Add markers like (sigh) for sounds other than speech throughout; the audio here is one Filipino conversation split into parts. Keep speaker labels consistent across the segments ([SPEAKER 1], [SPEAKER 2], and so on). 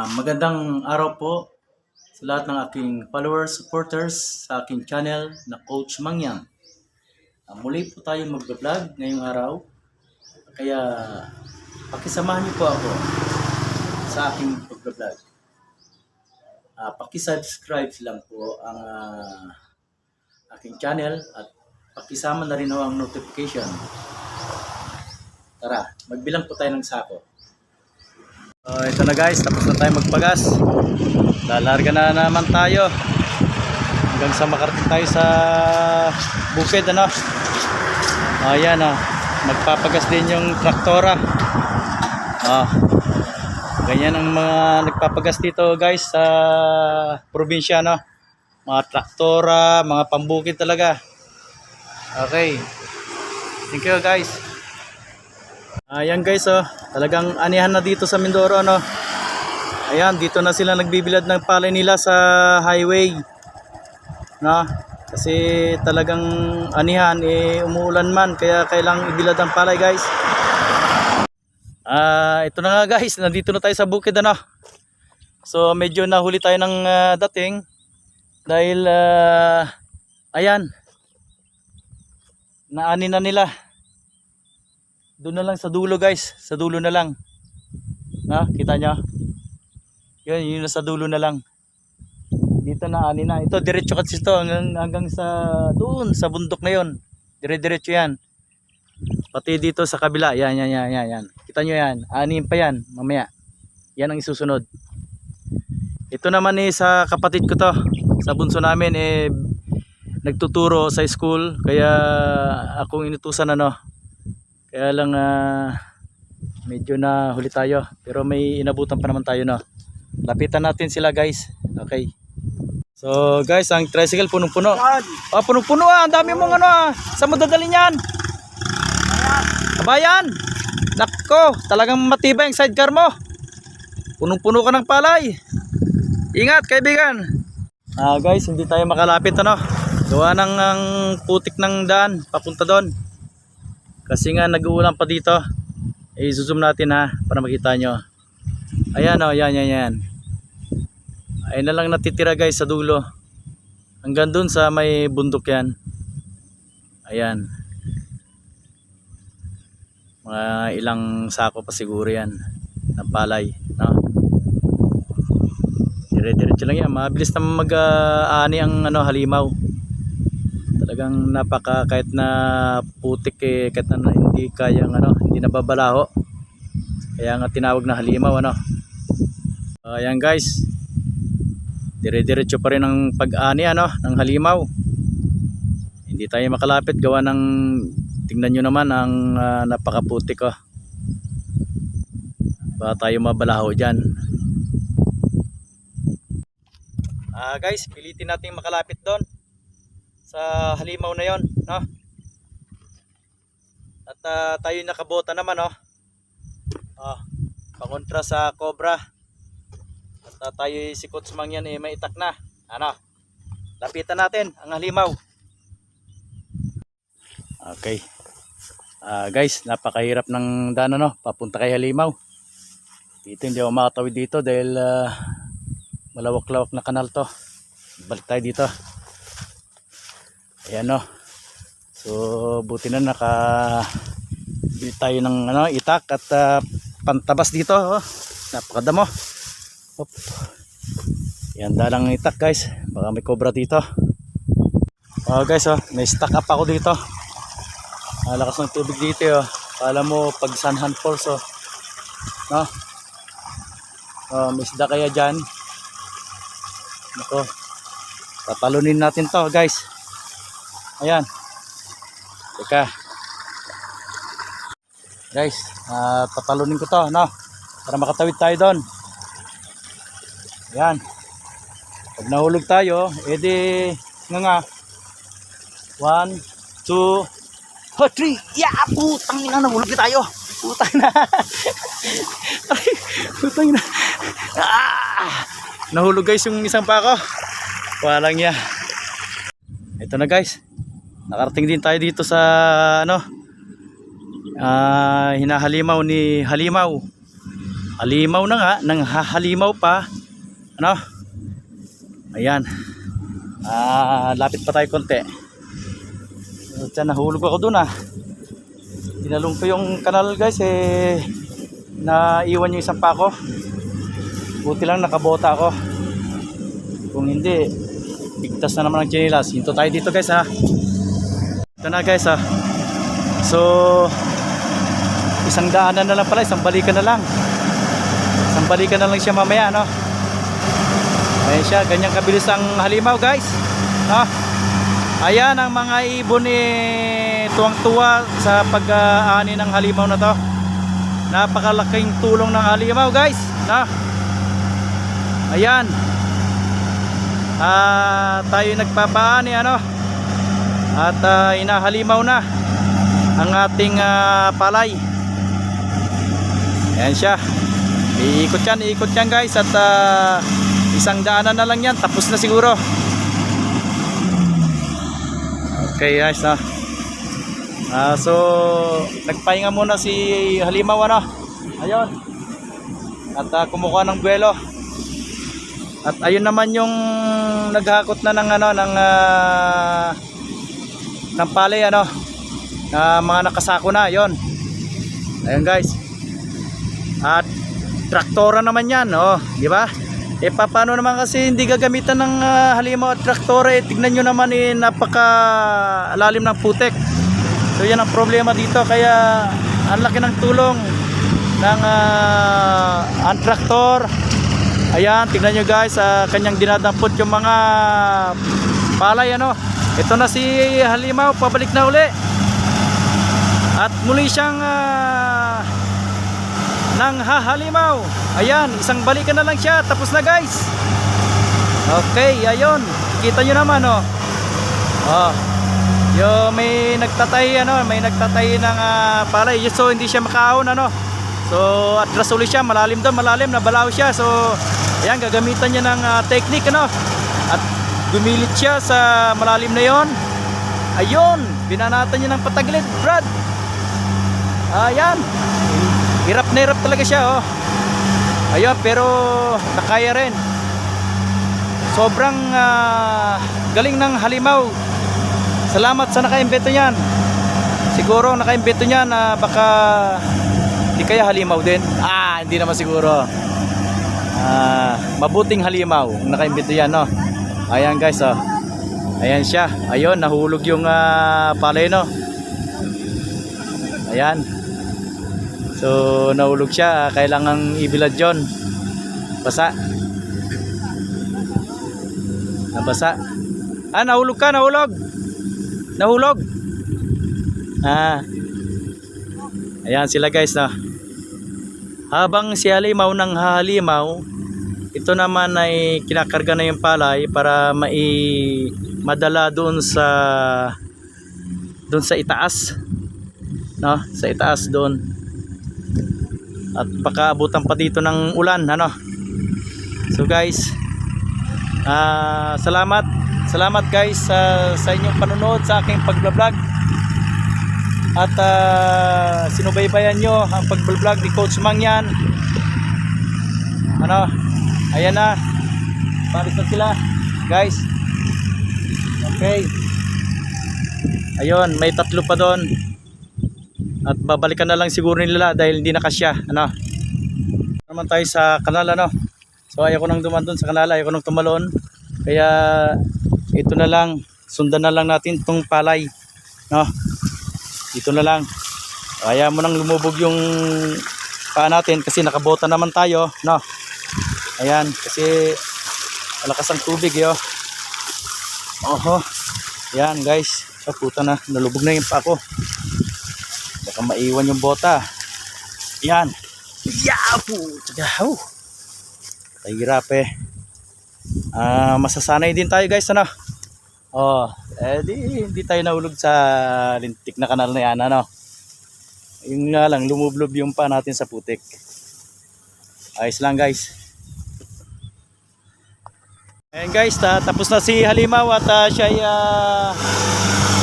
[SPEAKER 1] Ah, magandang araw po sa lahat ng aking followers, supporters sa aking channel na Coach Mangyang. Ah, muli po tayo mag-vlog ngayong araw. Kaya pakisamahan niyo po ako sa aking pag-vlog. Ah, paki-subscribe lang po ang ah, aking channel at pakisama na rin ang notification. Tara, magbilang po tayo ng sako. Oh, ito na guys, tapos na tayo magpagas. Lalarga na naman tayo. Hanggang sa makarating tayo sa bukid ano. Ayan ah, magpapagas din yung traktora. Ah. Ganyan ang mga nagpapagas dito guys sa probinsya no. Mga traktora, mga pambukid talaga. Okay. Thank you guys. Ayan guys oh, talagang anihan na dito sa Mindoro no. Ayan, dito na sila nagbibilad ng palay nila sa highway. No? Kasi talagang anihan eh umuulan man kaya kailangang ibilad ang palay guys. Ah, ito na nga guys, nandito na tayo sa bukid ano. So medyo nahuli tayo ng ah, dating dahil ah, ayan naani na nila doon na lang sa dulo guys. Sa dulo na lang. Na kita nyo? Yun yun na sa dulo na lang. Dito na ani na. Ito diretso kasi ito hanggang, hanggang sa doon sa bundok na yun. Dire diretso yan. Pati dito sa kabila. Yan yan yan yan, yan. kita nyo yan. Anin pa yan. Mamaya. Yan ang isusunod. Ito naman eh sa kapatid ko to. Sa bunso namin eh nagtuturo sa school. Kaya akong inutusan ano kaya lang ah, medyo na huli tayo pero may inabutan pa naman tayo no? Lapitan natin sila guys. Okay. So guys ang tricycle punong puno ah punong puno ah. Ang dami mong ano ah. Saan mo dadalhin yan? Nako talagang matibay ang sidecar mo. Punong puno ka ng palay. Ingat kaibigan. Ah guys hindi tayo makalapit ano? Gawa ng ang putik ng daan papunta doon kasi nga nag-uulan pa dito. Eh zoom natin ha para makita nyo. Ayan o yan yan yan ayun na lang natitira guys sa dulo. Hanggang dun sa may bundok yan. Ayan. Mga ilang sako pa siguro yan ng palay no? dire diretso lang yan. Mabilis na mag ah, ani ang ano, halimaw talagang napaka kahit na putik eh kahit na hindi kayang ano hindi nababalaho. Kaya nga tinawag na halimaw ano. Ayan guys. Dire-diretso pa rin ang pag-ani ano ng halimaw. Hindi tayo makalapit. Gawa ng tingnan nyo naman ang ah, napakaputik oh. Ba tayo mabalaho dyan. Ah guys pilitin natin makalapit doon sa halimaw na yon no? At ah, tayo nakabota naman no? Oh pangontra sa cobra at ah, tayo si Coach Mang yan eh maitak na. Ano? Lapitan natin ang halimaw. Okay. Ah guys napakahirap ng daan ano? Papunta kay halimaw. Dito hindi ako makatawid dito dahil ah, malawak-lawak na kanal to. Balik tayo dito Ayan o. So, buti na naka bili tayo ng ano, itak at ah, pantabas dito. Oh. Napakadamo. Hop. Yan dalang itak guys. Baka may cobra dito. Oh guys oh, may stock up ako dito. Malakas ng tubig dito oh. Kala mo pag Sanhan Falls oh. No? Oh, may isda kaya dyan. Ito. Tatalunin natin to guys. Ayan. Teka. Guys, uh, tatalunin ko to, no? Para makatawid tayo doon. Ayan. Pag nahulog tayo, edi nga nga. One, two, oh, three. Yeah, putang ina, nahulog na tayo. Putang na. (laughs) Putang na. Ah! Nahulog guys yung isang pako. Walang ya. Ito na guys nakarating din tayo dito sa ano ah, hinahalimaw ni halimaw halimaw na nga, nang hahalimaw pa. Ano? Ayan. Ah, lapit pa tayo konti. So, dyan, nahulog ako dun ah. Tinalong ko yung kanal guys eh naiwan yung isang pako. Buti lang nakabota ako. Kung hindi, bigtas na naman ang chinilas. Hinto tayo dito guys ha. Ito na guys ha. So, isang daanan na lang pala, isang balikan na lang. Isang balikan na lang siya mamaya no. Ayan siya, ganyang kabilis ang halimaw guys. No? Ayan ang mga ibon eh tuwang-tuwa sa pag-aani ng halimaw na to. Napakalaking tulong ng halimaw guys. No? Ayan. Ah, tayo nagpapaani ano. At ah, inahalimaw na ang ating ah, palay. Ayan siya. Iikot yan, iikot yan guys at ah, isang daanan na lang yan tapos na siguro. Okay guys na. Ah, so nagpahinga muna si Halimaw ano. Ayun. At ah, kumukuha ng buwelo. At ayun naman yung naghakot na ng ano ng ah, ng palay ano. Na mga nakasako na, 'yon. Ayun guys. At traktora naman 'yan, oh, di ba? Eh pa- paano naman kasi hindi gagamitan ng ah, halimaw at traktora eh tignan nyo naman eh napaka lalim ng putek. So yan ang problema dito kaya ang laki ng tulong ng ah, ang traktor. Ayan, tignan nyo guys, sa kanyang dinadampot yung mga palay ano. Ito na si Halimaw, pabalik na uli. At muli siyang ah, nang hahalimaw. Ayan, isang balikan na lang siya. Tapos na guys. Okay, ayun. Kita nyo naman oh. Oh. Yo may nagtatay ano, may nagtatay ng ah, palay. So hindi siya makaahon ano. So atras ulit siya, malalim daw, malalim, nabalaw siya. So ayan, gagamitan niya ng ah, technique ano. Gumilit siya sa malalim na 'yon. Ayun, binanatan niya ng pataglit, Brad. Ayan. Hirap na hirap talaga siya, oh. Ayun, pero nakaya rin. Sobrang ah, galing ng halimaw. Salamat sa nakaimbento niyan. Siguro nakaimbento niyan na baka hindi kaya halimaw din. Ah, hindi naman siguro. Ah, mabuting halimaw nakaimbento yan, no. Ayan guys, oh. Ayan siya. Ayun, nahulog yung ah, palay, no. Ayan. So, nahulog siya. Ah, Kailangang ibilad yun. Basa. Nabasa. Ah, nahulog ka, nahulog. Nahulog. Ah. Ayan sila guys na. Habang si Halimaw ng halimaw, ito naman ay kinakarga na yung palay para mai madala doon sa doon sa itaas. No, sa itaas doon. At baka abutan pa dito ng ulan, ano. So guys, ah salamat. Salamat guys sa sa inyong panonood sa aking pagbablog. At ah, sinubaybayan nyo ang pagbablog ni Coach Mangyan. Ano? Ayan na. Paris na sila. Guys. Okay. Ayun, may tatlo pa doon. At babalikan na lang siguro nila dahil hindi na kasya. Ano? Naman tayo sa kanal ano. So ayoko nang duman doon sa kanal, ayoko nang tumalon. Kaya ito na lang, sundan na lang natin tong palay. No? Dito na lang. Kaya mo nang lumubog yung paa natin kasi nakabota naman tayo, no? Ayan, kasi malakas ang tubig, yo. Oho. Yan, guys. Sa puta na, nalubog na yung paa ko. Baka maiwan yung bota. Yan. Yapo! Tsagaw! Kahirap eh. Ah, masasanay din tayo guys, ano? Oh, eh di, hindi tayo nahulog sa lintik na kanal na yan, ano? Yung nga lang, lumublob yung pa natin sa putik. Ayos lang guys. Ayan guys, ta tapos na si Halimaw at ah, siya ay ah,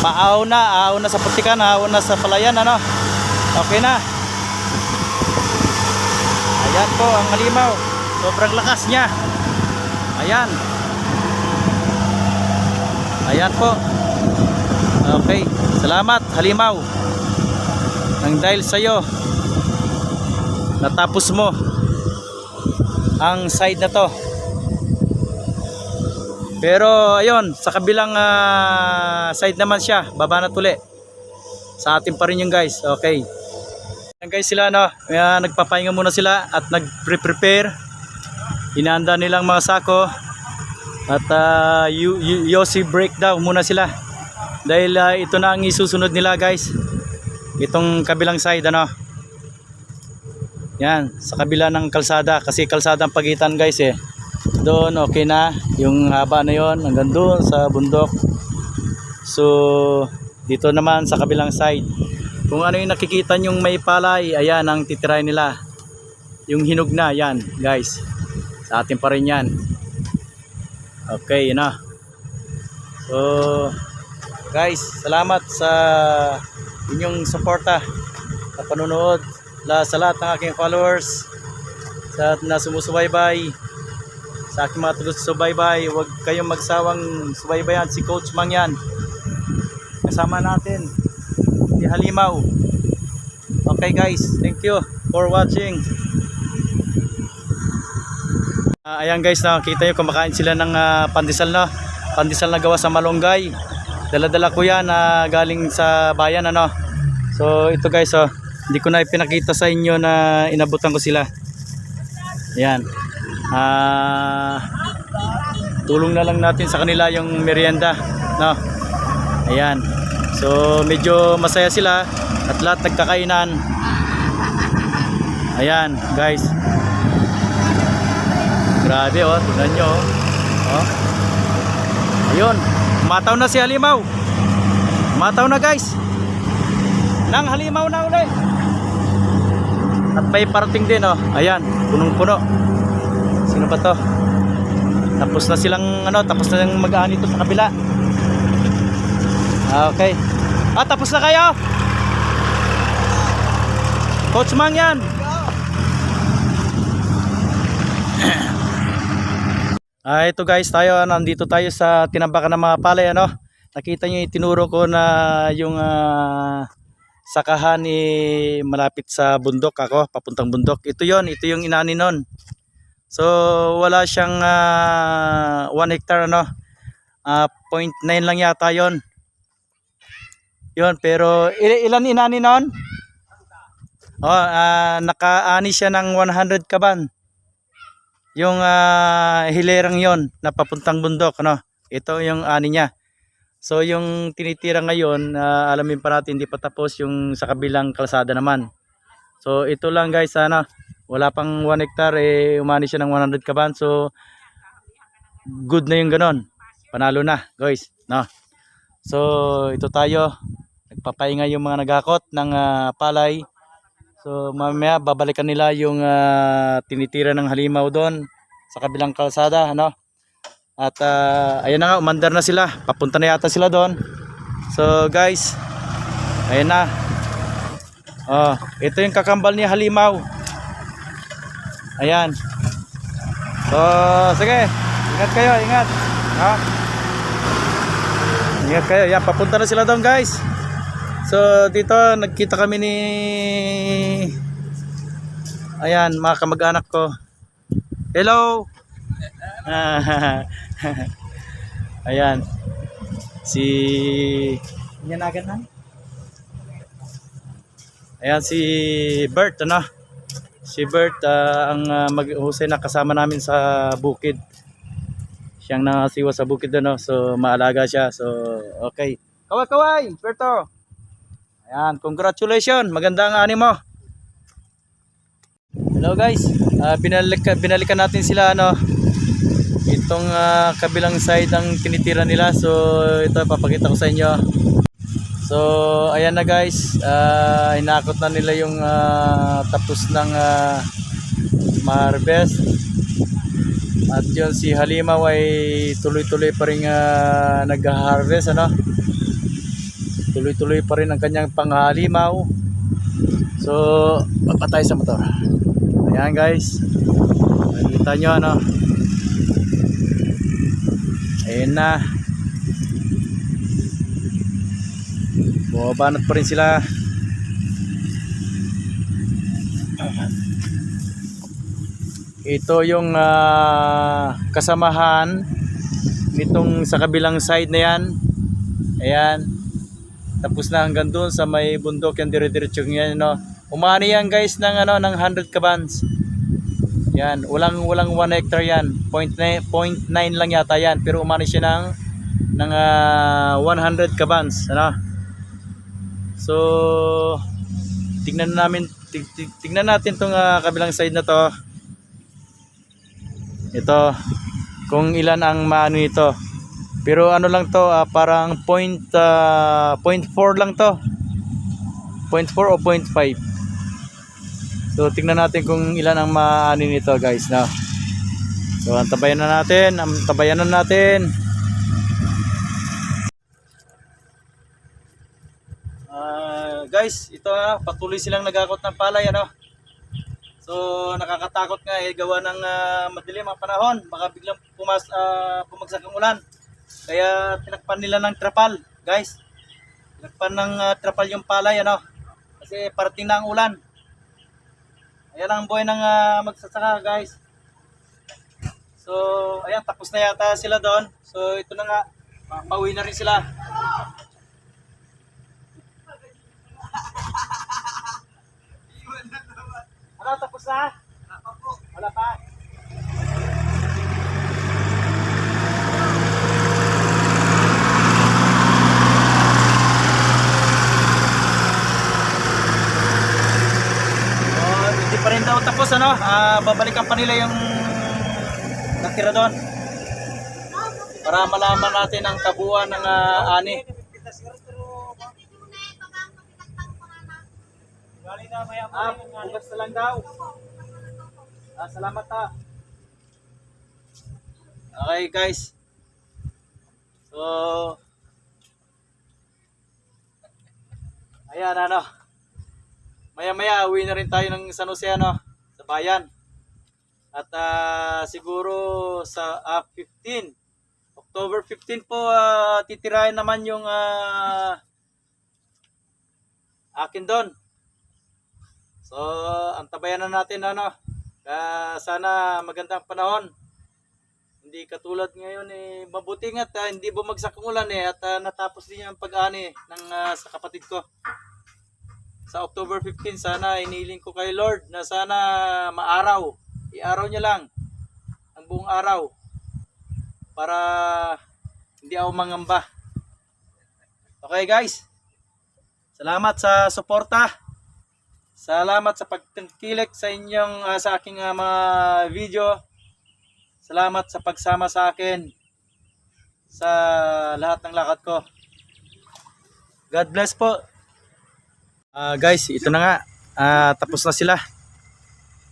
[SPEAKER 1] maaw na, aaw na sa putikan, aaw na sa palayan, ano? Okay na. Yan po ang halimaw. Sobrang lakas niya. Ayan. Ayan po. Okay. Salamat halimaw. Nang dahil sa'yo, natapos mo ang side na to. Pero ayun, sa kabilang ah, side naman siya, baba na tuli. Sa atin pa rin yung guys. Okay. Yan guys sila no, Kaya nagpapahinga muna sila at nag-prepare. Inaanda nilang mga sako. At uh, Yossi breakdown muna sila. Dahil ah, ito na ang isusunod nila guys. Itong kabilang side ano. Yan, sa kabila ng kalsada kasi kalsada ang pagitan guys eh. Doon okay na yung haba na yon hanggang doon sa bundok. So dito naman sa kabilang side. Kung ano yung nakikita yung may palay, ayan ang titirahin nila. Yung hinog na, yan guys. Sa atin pa rin yan. Okay, yun na. So, guys, salamat sa inyong suporta sa panunood la, sa lahat ng aking followers sa na sumusubaybay sa aking mga taga-subaybay huwag kayong magsawang subaybayan. Si Coach Mang yan kasama natin. Si Halimaw. Okay guys. Thank you for watching. Ah, ayan guys nakita nyo kumakain sila ng ah, pandesal na pandesal na gawa sa malunggay. Dala-dala ko yan na galing sa bayan ano. So ito guys oh hindi ko na ipinakita sa inyo na inabutan ko sila. Ayan ah tulong na lang natin sa kanila yung merienda no? Ayan. So medyo masaya sila at lahat nagkakainan. Ayan guys. Grabe oh tingnan nyo oh, oh. ayun mataw na si Halimaw. Mataw na guys. Nang Halimaw na ulit at may parating din oh. Ayan punong puno sino ba to tapos na silang ano tapos na yung mag-aani to sa kabila Ah, okay ah tapos na kayo coach mang yan (clears throat) Ah, ito guys, tayo nandito tayo sa tinambakan ng mga palay ano. Nakita niyo itinuro ko na yung ah, sakahan ni malapit sa bundok ako, papuntang bundok. Ito 'yon, ito yung inani nun. So wala siyang 1 hectare ano. Ah, 0.9 lang yata 'yon. 'Yon, pero il- ilan inani nun? Oh, ah, nakaani siya ng 100 kaban yung ah, hilerang yon na papuntang bundok ano ito yung ani niya so yung tinitira ngayon ah, alamin pa natin hindi pa tapos yung sa kabilang kalsada naman so ito lang guys sana wala pang 1 hectare eh umani siya ng 100 kaban so good na yung ganon panalo na guys no so ito tayo nagpapahinga yung mga nagakot ng ah, palay So mamaya babalikan nila yung ah, tinitira ng halimaw doon sa kabilang kalsada ano. At ah, ayan na nga umandar na sila. Papunta na yata sila doon. So guys, ayan na. Oh, ito yung kakambal ni halimaw. Ayan. So sige, ingat kayo, ingat. Ha? Ingat kayo. Yan, papunta na sila doon guys. So dito nagkita kami ni Ayan, mga kamag-anak ko. Hello. (laughs) Ayan. Si Yan agad na. Ayan si Bert ano. Si Bert ah, ang uh, mag-husay na kasama namin sa bukid. Siyang nakasiwa sa bukid ano. So maalaga siya. So okay. Kaway kaway, Berto. Ayan, congratulations. Maganda ang ani mo. Hello guys. Ah, binalik binalikan natin sila ano. Itong ah, kabilang side ang tinitira nila. So ito papakita ko sa inyo. So ayan na guys. Ah, hinakot na nila yung ah, tapos ng ah, ma-harvest. At yun si Halimaw ay tuloy-tuloy pa rin ah, nag-harvest ano tuloy-tuloy pa rin ang kanyang panghalimaw so papatay sa motor Ayan guys. Nakikita nyo ano. Ayan na. Bumabanat pa rin sila. Ito yung ah, kasamahan nitong sa kabilang side na yan. Ayan. Tapos na hanggang doon sa may bundok yan dire-diretso yan no. Umani yan guys ng ano ng 100 kabans. Yan, walang walang 1 hectare yan. 0.9 0.9 lang yata yan pero umani siya ng ng ah, 100 kabans, ano? So tignan namin tig, tig- tignan natin tong ah, kabilang side na to. Ito kung ilan ang maano ito. Pero ano lang to, ah, parang point, ah, point 4 lang to. Point 4 o point 5. So tingnan natin kung ilan ang maano nito guys na. So antabayan na natin, antabayan na natin. Ah, guys, ito ah, patuloy silang nagakot ng palay ano. So nakakatakot nga eh gawa ng ah, madilim ang panahon, baka biglang pumas ah, pumagsak ang ulan. Kaya tinakpan nila ng trapal, guys. Tinakpan ng ah, trapal yung palay ano. Kasi parating na ang ulan. Ayan ang buhay ng ah, magsasaka, guys. So, ayan, tapos na yata sila doon. So, ito na nga. Pa- Pauwi na rin sila. Ano, tapos na? Wala pa. Oh, hindi pa rin daw tapos ano, ah, babalikan pa nila yung natira doon. Para malaman natin ang kabuuan ng ah, ani. Ah, bukas na lang daw. Ah, salamat ha. Okay guys. So, ayan ano. Maya maya uwi na rin tayo ng San Jose ano, sa bayan. At ah, siguro sa ah, 15, October 15 po ah, titirahin naman yung ah, akin doon. So, antabayan na natin ano. Ah, sana magandang panahon. Hindi katulad ngayon eh mabuti nga ah, hindi bumagsak ang ulan eh at ah, natapos din yung pag-ani ng ah, sa kapatid ko. Sa October 15 sana iniling ko kay Lord na sana maaraw. Iaraw niya lang ang buong araw para hindi ako mangamba. Okay guys. Salamat sa suporta salamat sa pagtangkilik sa inyong ah, sa aking ah, mga video salamat sa pagsama sa akin sa lahat ng lakad ko God bless po Ah, guys, ito na nga. Ah, tapos na sila.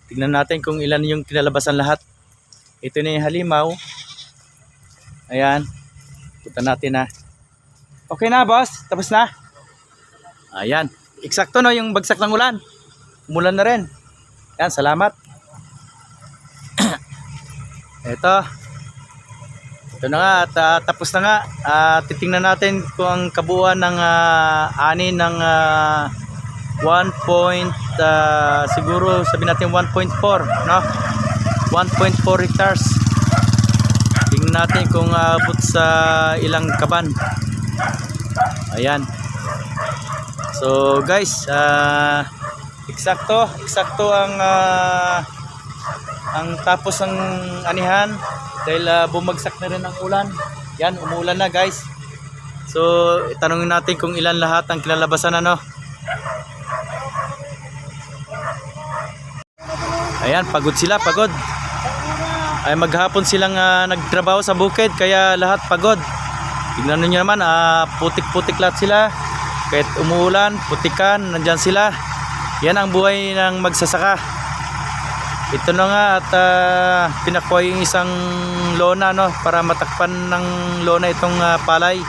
[SPEAKER 1] Tignan natin kung ilan yung kinalabasan lahat. Ito na yung halimaw. Ayan. Punta natin na. Okay na, boss? Tapos na? Ayan. Eksakto no yung bagsak ng ulan. Umulan na rin. Ayan, salamat. (clears throat) ito. Ito na nga at ah, tapos na nga. Ah, titingnan natin kung ang kabuuan ng ah, ani ng ah, 1 point ah, siguro sabihin natin 1.4 no 1.4 hectares tingnan natin kung aabot sa ilang kaban ayan so guys ah, eksakto eksakto ang ah, ang tapos ng anihan dahil ah, bumagsak na rin ang ulan yan umulan na guys so tanongin natin kung ilan lahat ang kinalabasan ano Ayan, pagod sila, pagod. Ay maghapon silang ah, nagtrabaho sa bukid kaya lahat pagod. Tingnan niyo naman, ah, putik-putik lahat sila. Kahit umuulan, putikan, nandyan sila. Yan ang buhay ng magsasaka. Ito na nga at uh, pinakuha yung isang lona no para matakpan ng lona itong ah, palay.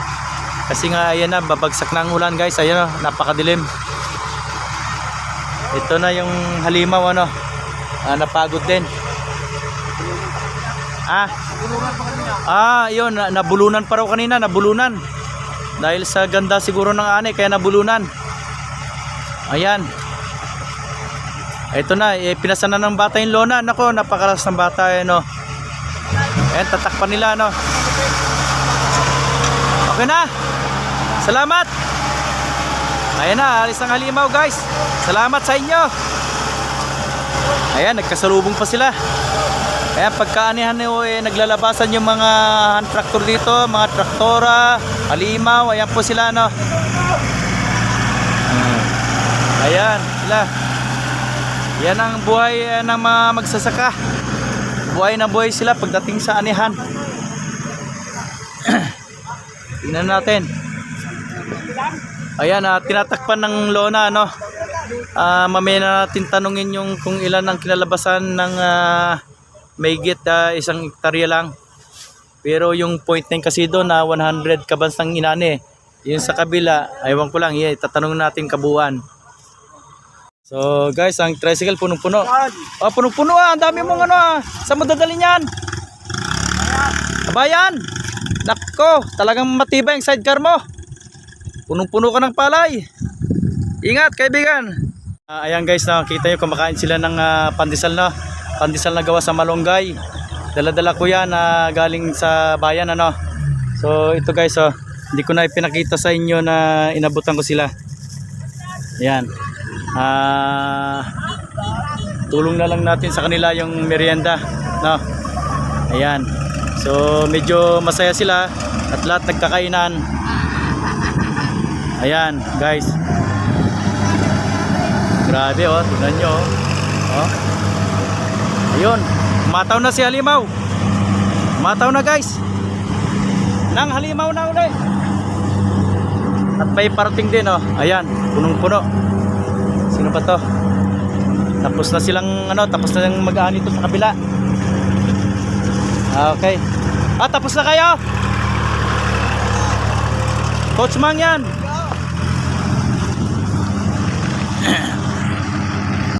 [SPEAKER 1] Kasi nga ayan na babagsak na ang ulan guys. Ayan oh, napakadilim. Ito na yung halimaw ano. Ah, napagod din. Ah. Ah, yun, na- nabulunan pa raw kanina, nabulunan. Dahil sa ganda siguro ng ani, kaya nabulunan. Ayan. Ito na, eh, pinasan na ng bata yung lona. Nako, napakalas ng bata, eh, no. Ayan, tatakpan nila, no. Okay na. Salamat. Ayan na, alis ng halimaw, guys. Salamat sa inyo. Ayan, nagkasalubong pa sila. Ayan, pagkaanihan nyo, eh, naglalabasan yung mga hand tractor dito, mga traktora, halimaw, ayan po sila, no. Hmm. Ayan, sila. Yan ang buhay eh, ng mga magsasaka. Buhay na buhay sila pagdating sa anihan. (clears throat) Tingnan natin. Ayan, ah, tinatakpan ng lona, no. Ah, mamaya na natin tanungin yung kung ilan ang kinalabasan ng uh, ah, isang hektarya lang. Pero yung point 9 kasi doon na 100 kabans ng inani. Yung sa kabila, aywan ko lang, yeah, tatanungin natin kabuuan. So guys, ang tricycle punong-puno. Oh, punong-puno ah, ang dami mong ano ah. Saan mo dadalhin yan? Abayan! Nako, talagang matibay ang sidecar mo. Punong-puno ka ng palay. Ingat kaibigan. Ah, ayan guys, nakita nyo kumakain sila ng ah, pandesal na. Pandesal na gawa sa malunggay. Dala-dala ko yan na galing sa bayan ano. So ito guys, oh, hindi ko na ipinakita sa inyo na inabutan ko sila. Ayan. Ah, tulong na lang natin sa kanila yung merienda, no. Ayan. So medyo masaya sila at lahat nagkakainan. Ayan, guys. Grabe oh, tingnan nyo oh. oh. Ayun, mataw na si Halimaw. Mataw na guys. Nang Halimaw na uli. At may parating din oh. Ayan, punong-puno. Sino ba to? Tapos na silang ano, tapos na silang mag-aani to sa kabila. Ah, okay. Ah, tapos na kayo? Coach Mang yan.